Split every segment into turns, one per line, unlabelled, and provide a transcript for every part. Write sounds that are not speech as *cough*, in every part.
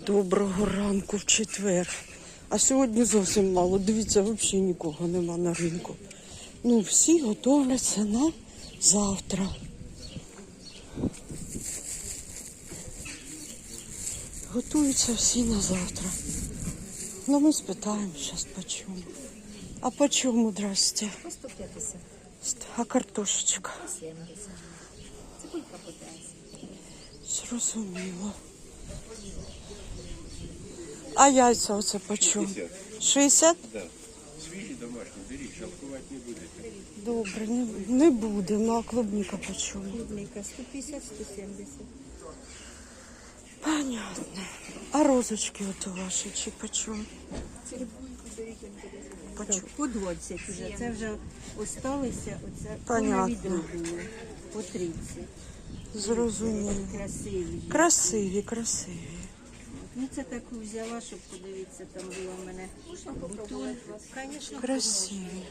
Доброго ранку в четвер. А сьогодні зовсім мало. Дивіться, взагалі нікого нема на ринку. Ну, всі готовляться на завтра. Готуються всі на завтра. Ну, ми спитаємо зараз по чому. А по чому, здрасте?
По 150,
А картошечка?
по 70. Цибулька по 10.
Зрозуміло. А яйця оце по чому? 60?
Да. Свіжі домашні, беріть, шалкувати не будете.
Добре, не, не буде. Ну, а клубніка по?
Клубника 150, 170.
Понятно. А розочки ото ваші чи по чому? По
20 вже. Це вже осталися. Оце
Понятно.
було. По 30.
Зрозуміло.
Красиві.
Красиві, красиві.
Ну це таку взяла, щоб подивитися, там була в мене бутон. Звісно,
Красиві.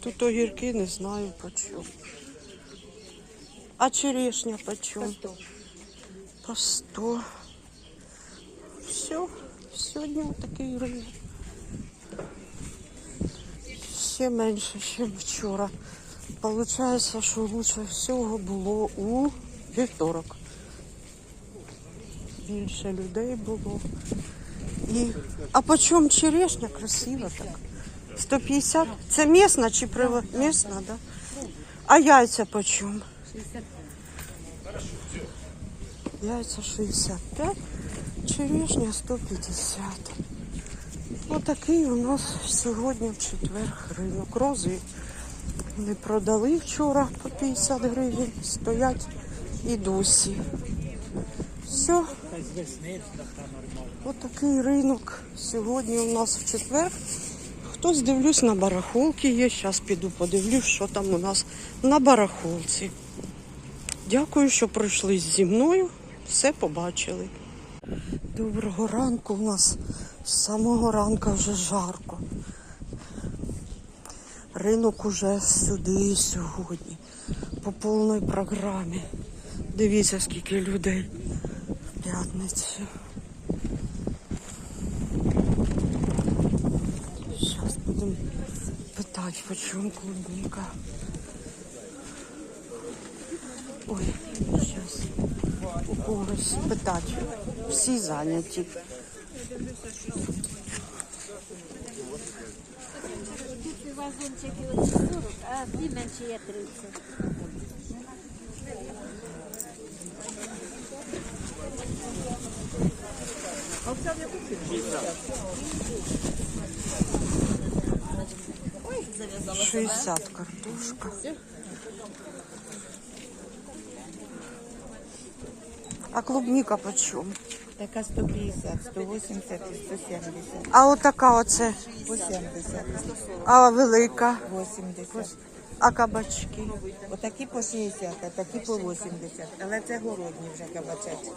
Тут огірки не знаю по чому. А черешня по чому? По 100. Все. Сьогодні такий ринок. Ще менше, ніж вчора. Получається, що лучше всього було у вівторок. Більше людей було. І... А по чому черешня красива так? 150? Це місна чи прив... місна, да? А яйця по чому? Яйця 65, черешня 150. Отакий у нас сьогодні в четвер ринок. Рози не продали вчора по 50 гривень, стоять і досі. Все. Отакий ринок сьогодні у нас в четвер. Хтось дивлюсь на барахолки є. Зараз піду подивлюсь, що там у нас на барахолці. Дякую, що прийшли зі мною. Все побачили. Доброго ранку у нас з самого ранку вже жарко. Ринок уже сюди сьогодні. По повній програмі. Дивіться, скільки людей п'ятницю. Зараз будемо питати, по чому клубника. Ой, зараз у когось питати. Всі зайняті.
Вазончики 40, а ті менші є 30.
— 60 картошка. А клубника почем?
Така 150, 180 і 170.
А отака оце,
По 70,
а велика,
80.
А кабачки.
Отакі по 60, а такі по 80. Але це городні вже кабачечки.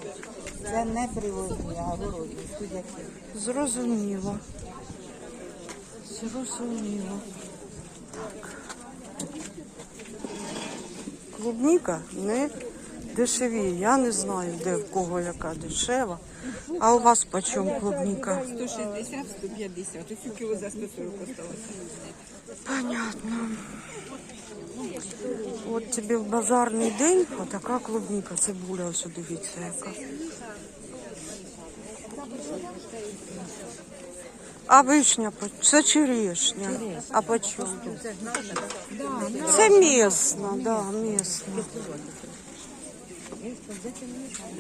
Це не привозні, а городні, студяки.
Зрозуміло. Зрозуміло. Так. Клубніка не дешеві. Я не знаю, де в кого яка дешева. А у вас по чому клубніка?
160, 150. Ось кіло за 140 осталося.
Понятно. От тобі в базарний день отака клубніка, цибуля, ось дивіться яка. А вишня, це черешня. А по чому? Це місна, да, місна.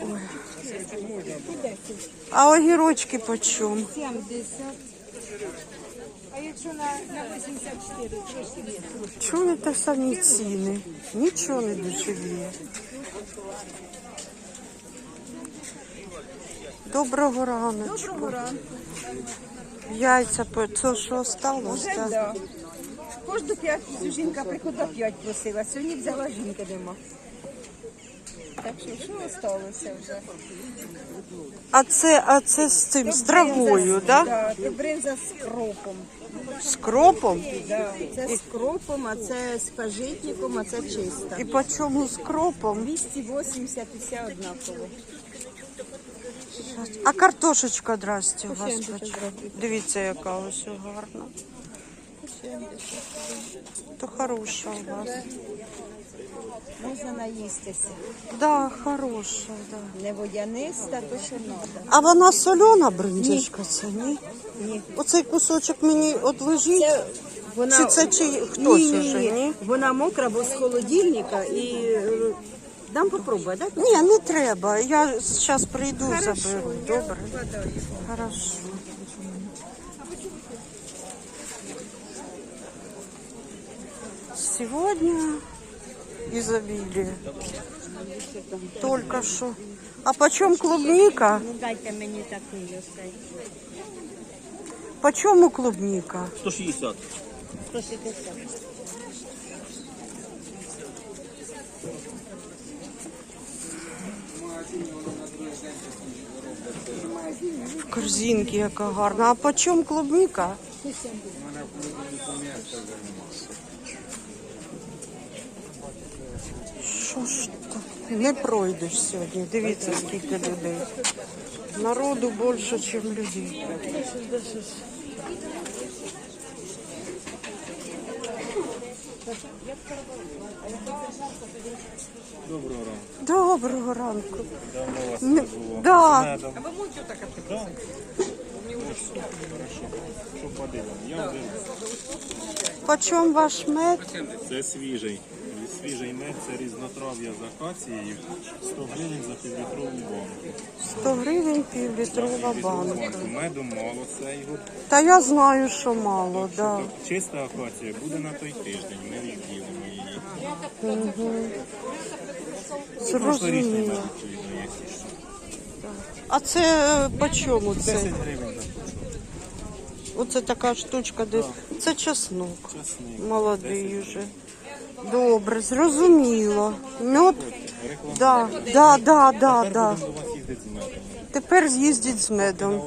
Ой. А огірочки по?
70. А якщо на, на 84, трошки є.
Чуєте самі ціни? Нічого не дешевіє. Доброго раночку. Доброго ранку. Яйця, по- це що осталось? так?
Да. Кожну п'ятницю жінка приходила 5 просила, сьогодні взяла жінки нема. Так що що осталося вже?
А це, а це з цим, з травою, так? Да?
Да, бринза з кропом.
З кропом?
Це з кропом, а це з пажитником, а це чиста.
І по чому з кропом?
280 і все однаково.
А картошечка, здрасте, у вас? Дивіться, яка ось гарна. То хороша у вас.
Можна наїстися.
Да, хороша, да.
Не водяниста, то що треба.
А вона солена бриндяшка, це ні?
Ні.
Оцей кусочок мені одлежить?
Це вона...
Чи це чи хтось
ні, ні,
уже,
ні.
ні?
Вона мокра, бо з холодильника і е, дам попробувати, так?
Ні, не треба. Я зараз прийду, заберу. Добре? Хорошо. Сегодня изобилие. Только что. А почем клубника?
Ну дайте мені такий ось.
Почему клубника?
160.
160.
Корзинки, яка гарна. А почем клубника? Що ж так? Не пройдеш сьогодні. Дивіться, скільки людей. Народу більше, ніж людей.
Доброго ранку.
Доброго ранку.
Давно вас
Не-
було.
да.
А ви можете так Да. Хорошо. Що подивимо? Я дивлюсь.
Почем ваш мед?
Це свіжий. Свіжий мед, це різнотрав'я з акацією. 100 гривень за півлітрову банку.
100 гривень півлітрова банка.
Меду мало цього.
Та я знаю, що мало, да.
Чиста акація буде на той тиждень. Ми відділимо її. Мед,
Зрозуміло. А це е, по чому це?
10 гривень за.
Оце така штучка, де це чеснок.
Часник.
Молодий вже. Добре, зрозуміло. Мед, да, да, да, да, да. Тепер з'їздіть з медом.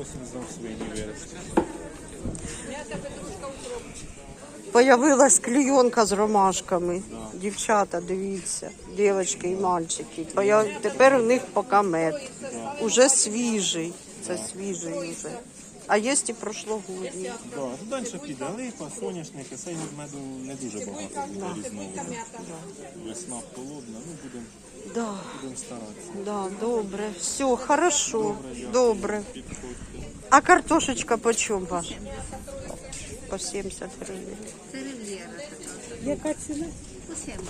Появилась клійонка з ромашками. Дівчата, дивіться, дівчатки і мальчики. Появ... Тепер у них поки мед. Уже свіжий. Це свіжий вже. А є і прошлогодній.
Да, ну далі піде липа, соняшник, а цей меду не дуже багато буде різновиду. Весна холодна, ну будемо
Да,
будем старатися.
да, добре. Все, хорошо. Добре.
Підходьте.
А картошечка по чому ваша? По 70 гривень.
Це.
Яка ціна?
По 70.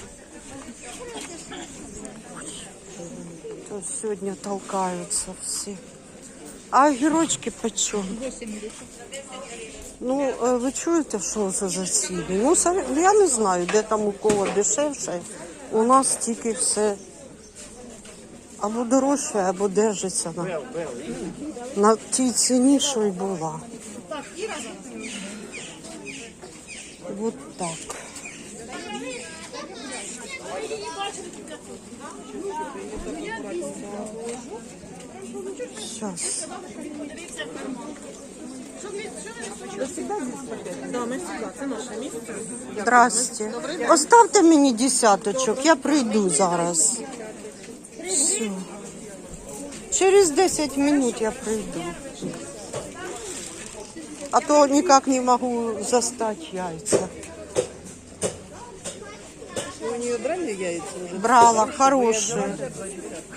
То сьогодні толкаються всі. А огірочки по чому? Ну, е, ви чуєте, що це за ціни? Ну, са- я не знаю, де там у кого дешевше. У нас тільки все або дорожче, або держиться на, на тій ціні, що й була. Вот так. Сейчас. Здрасте. Оставте мені десяточок, я прийду зараз. Все. Через 10 минут я прийду. А то никак не могу застать яйца.
Брали яйца уже?
Брала, хорошие.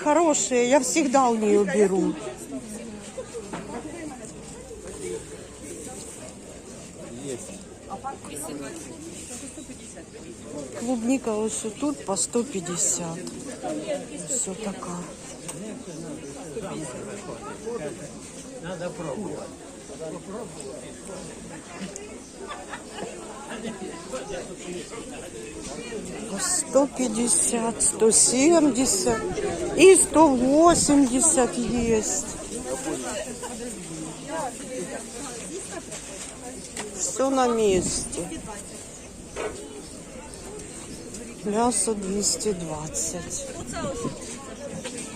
Хорошие, я всегда у нее беру. Клубника ось тут по 150. Все така. По 150, 170 и 180 есть. Все на месте. Мясо 220.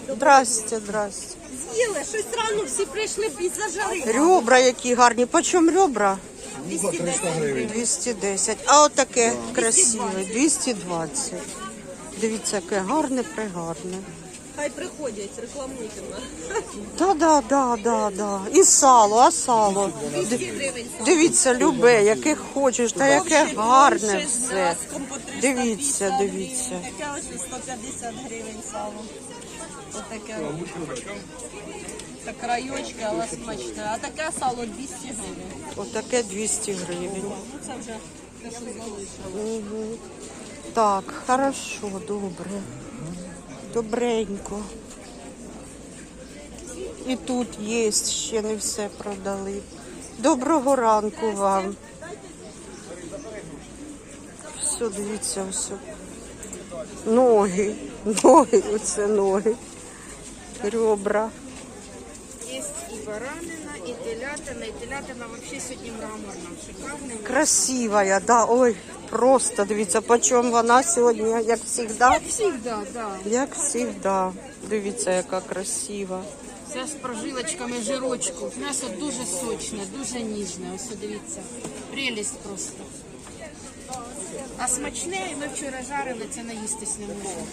Здрасте, здрасте.
З'їли, щось рано всі прийшли із-за жари.
Ребра які гарні. Почем ребра? 210. А от таке красиве, 220. Дивіться, яке гарне, пригарне.
Хай приходять, рекламуйте нас.
Та да, да, да, да. І сало, а сало. Ди- Дивіться, любе, яке хочеш, та яке гарне все. Дивіться, дивіться.
Таке ось 150 гривень сало. Отаке. Так райочки, але смачне. А таке сало 200 гривень.
Отаке 200 гривень.
Ну це вже те, що залишилось.
Так, хорошо, добре. Добренько. І тут є, ще не все продали. Доброго ранку вам. Все, дивіться, все. Ноги, ноги, оце ноги. Ребра.
Є і баранина, і телятина, і телятина взагалі сьогодні мраморна. Шикарна.
Красивая, да. Ой, просто дивіться, по чому вона сьогодні, як завжди.
Завжди, да.
Як завжди. Дивіться, яка красива.
Це з прожилочками жирочку. М'ясо дуже сочне, дуже ніжне. Ось дивіться. Прелість просто. А смачне, і ми вчора жарили, це наїстись не можна.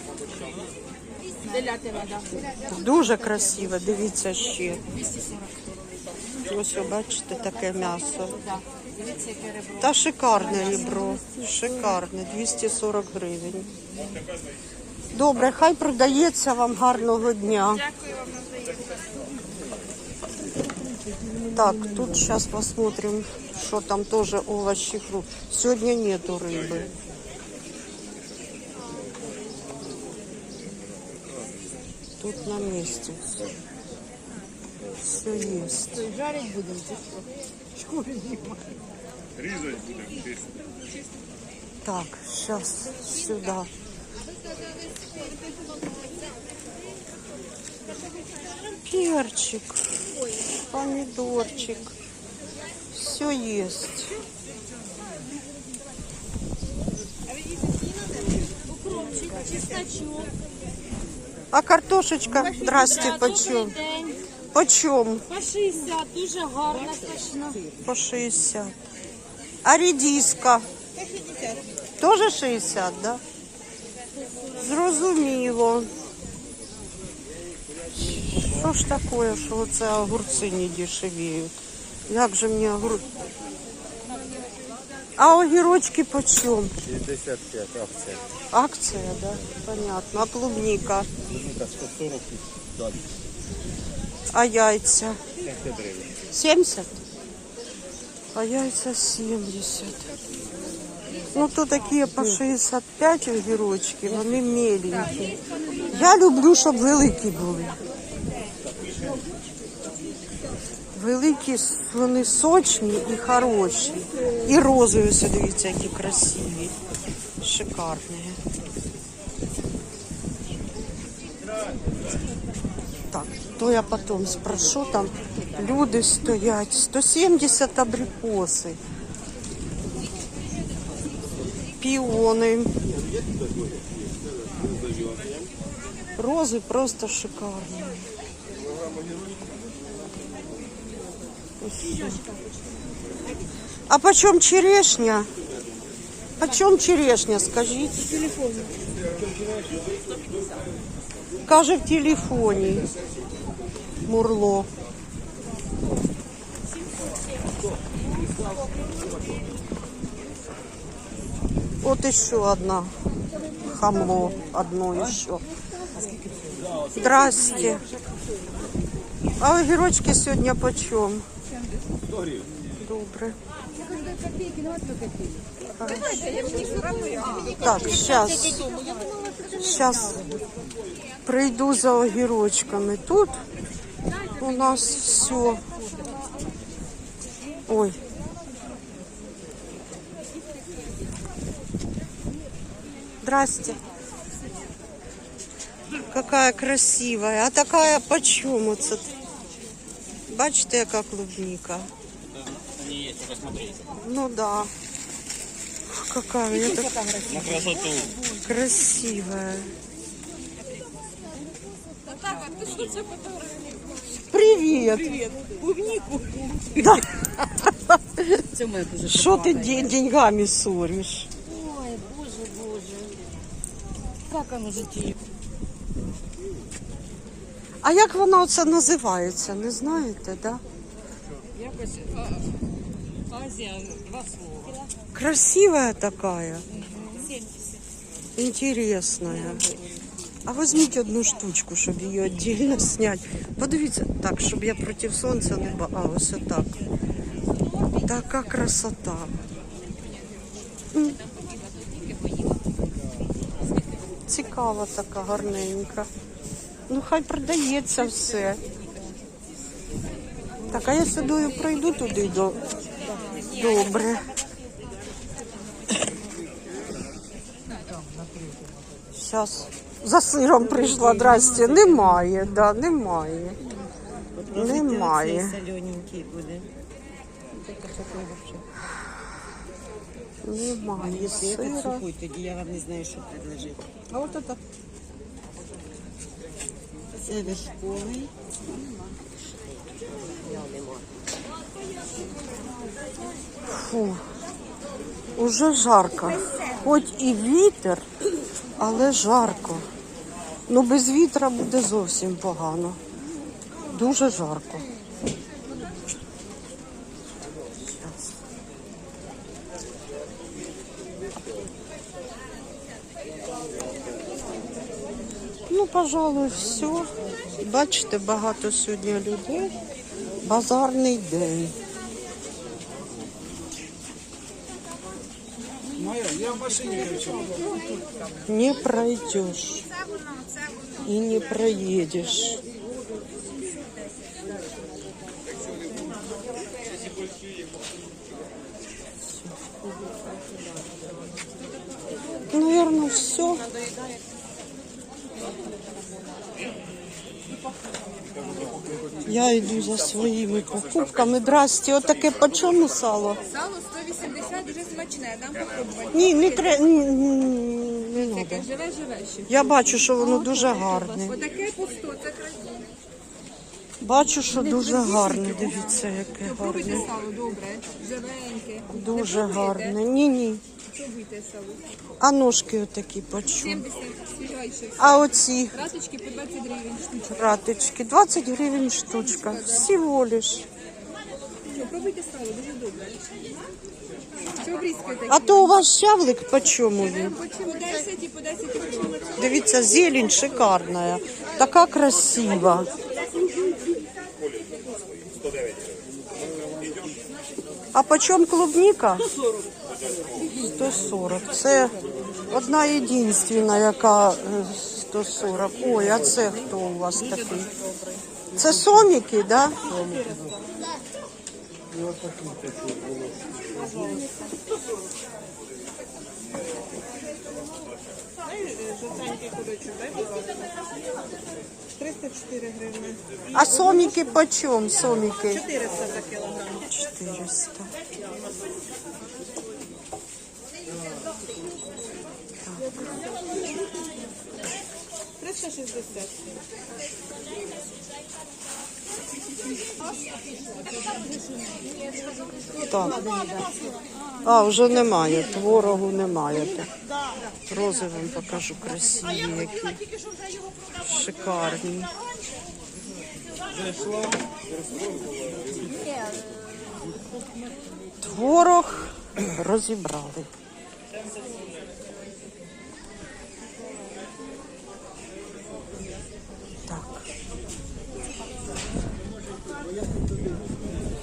Телятина, да.
Дуже красива, дивіться ще.
240.
Ось ви бачите таке м'ясо.
Да. Дивіться, яке ребро.
Та шикарне ребро. Шикарне, 240 гривень. Добре, хай продається вам гарного дня.
Дякую вам навзаємно.
Так, тут сейчас посмотрим, что там тоже овощи, фрукты. Сегодня нету рыбы. Тут на месте все. Все есть.
Жарить будемо.
Так, сейчас сюда. Перчик, помидорчик. Все есть. А картошечка, здрасте, почем? Почем?
По 60, дуже гарно, смачно.
По 60. А редиска? Тоже 60, да? Зрозуміло. Що ж таке, що оце огурці не дешевіють? Як же мені огур... А огірочки по чому?
65 акція.
Акція, да? Понятно. А клубника?
Клубника 140 далі.
А яйця?
70
А яйца 70. Ну, то такі по 65 огірочки, вони меленькі. Я люблю, щоб великі були. Великі, вони сочні і хороші. І розові, дивіться, які красиві. Шикарні. то я потом спрошу, там люди стоять. 170 абрикоси. Піони. Рози просто шикарні. Ось що. А почем черешня? Почем черешня, скажіть? Каже в телефоні. Мурло. Вот еще одна. Хамло. Одно еще. Здрасте. А огірочки сьогодні почем? Добре. Так, сейчас. Сейчас прийду за огірочками. Тут у нас все. Ой. Здрасте. Какая красивая. А такая почем оце? Бачите, яка клубника? Ну да. Какая я так
На красоту.
красивая. Привет. Привет. Клубнику. Да. *laughs* Що ти день- деньгами ссоришь?
Ой, боже, боже.
Как оно житие?
А як вона оце називається, не знаєте, да?
Якось Азія, два слова.
Красивая такая. Интересная. А візьміть одну штучку, щоб її віддільно зняти. Подивіться, так, щоб я проти сонця не ба. А, ось так. Така красота. Цікава така, гарненька. Ну, хай продається все. Так, а я сюди пройду туди до. Добре. Зараз за сиром прийшла, здрасте. Немає, да, немає. Немає.
Солененький буде.
Немає сира.
сухой, тоді я вам не знаю, що предложити.
А от это
Це вершковий.
фу. Уже жарко. Хоч і вітер, але жарко. Ну без вітра буде зовсім погано. Дуже жарко. Ну, пожалуй, все. Бачите, багато сьогодні людей. Базарний день. Не пройдешь и не проедешь. Наверное, все. Я йду за своїми покупками. Здрасте, отаке по чому сало?
Сало 180 дуже смачне, дам попробувати.
Ні, не треба. Не надо.
Живе, живе ще.
Я бачу, що воно дуже гарне.
Отаке по 100, це красиво.
Бачу, що дуже гарне. Дивіться, яке
Пробуйте
гарне.
сало, добре, живеньке.
Дуже гарне. Ні, ні. А ножки отакі по
70 свіжайше.
А оці
Раточки по 20 гривень штучка.
раточки 20 гривень штучка. Всього лиш.
Що, пробуйте сало, дуже добре. Що обрізки такі?
А то у вас щавлик по чому він?
По 10 і по 10 гривень.
Дивіться, зелень шикарна. Така красива. А по чому клубніка? 140. Це одна єдинственна, яка е, 140. Ой, а це хто у вас такий? Це соміки, да? А соміки по чому? Соміки? 400 за кілограм. 400.
360.
Так. А, вже немає, творогу немає. Рози вам покажу красиві, які шикарні. Творог розібрали. Так.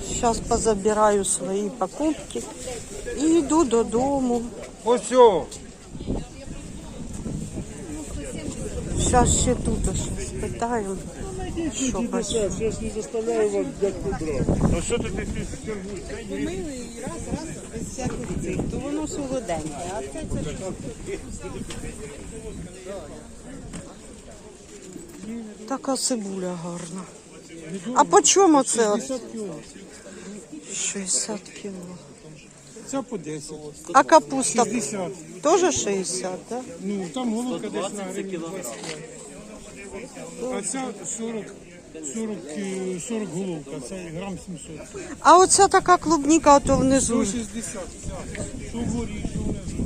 Сейчас позабираю свої покупки і йду додому.
Ось!
Зараз ще тут спитаю, що бачу.
Я ж не заставляю вас дядьку брати. А що ти ти
То воно солоденьке, а це це
Така цибуля гарна. А по чому це? от? 60 кіло.
Це по 10.
А капуста
60.
теж 60, так?
Ну, там головка десь на гривень 25. А ця 40, 40, е, 40 головка, це грам 700.
А оця така клубніка ото внизу.
160, ця. Що вгорі, що внизу.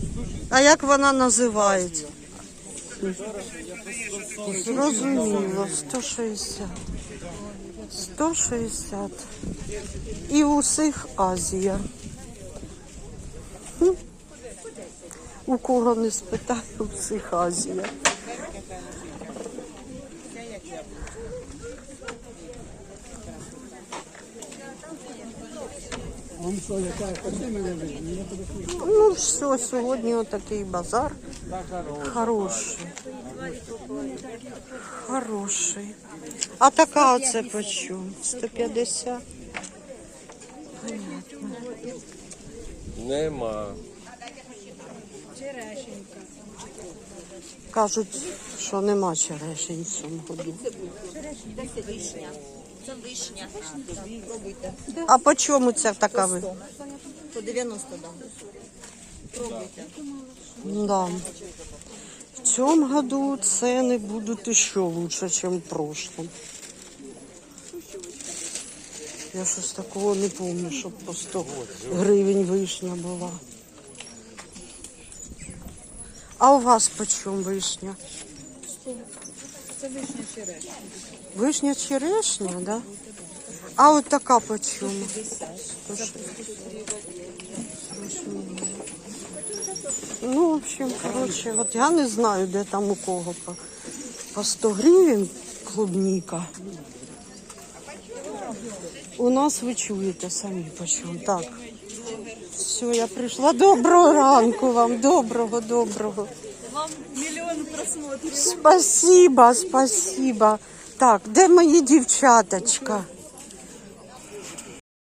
А як вона називається? Зрозуміло, 160. 160. І у всіх Азія. Хм. У кого не спитаю, у всіх Азія. Ну все, сьогодні отакий базар. Хороший. Хороший. А така оце по чому? 150?
Нема.
Кажуть, що нема черешень в цьому году.
Це вишня. Пробуйте.
А по чому ця така ви?
По 90 дам. Пробуйте.
Да. В цьому году ціни будуть ще лучше, ніж в прошлом. Я щось такого не пам'ятаю, щоб по 100 гривень вишня була. А у вас по чому вишня?
Це вишня черешня.
Вишня черешня, да? А от така по чому? Ну, в общем, короче, от я не знаю, де там у кого по, по 100 гривень клубніка. У нас ви чуєте самі по чому. Так. Все, я прийшла. Доброго ранку вам, доброго, доброго.
Вам.
Спасибо, спасибо. Так, де мої дівчаточка?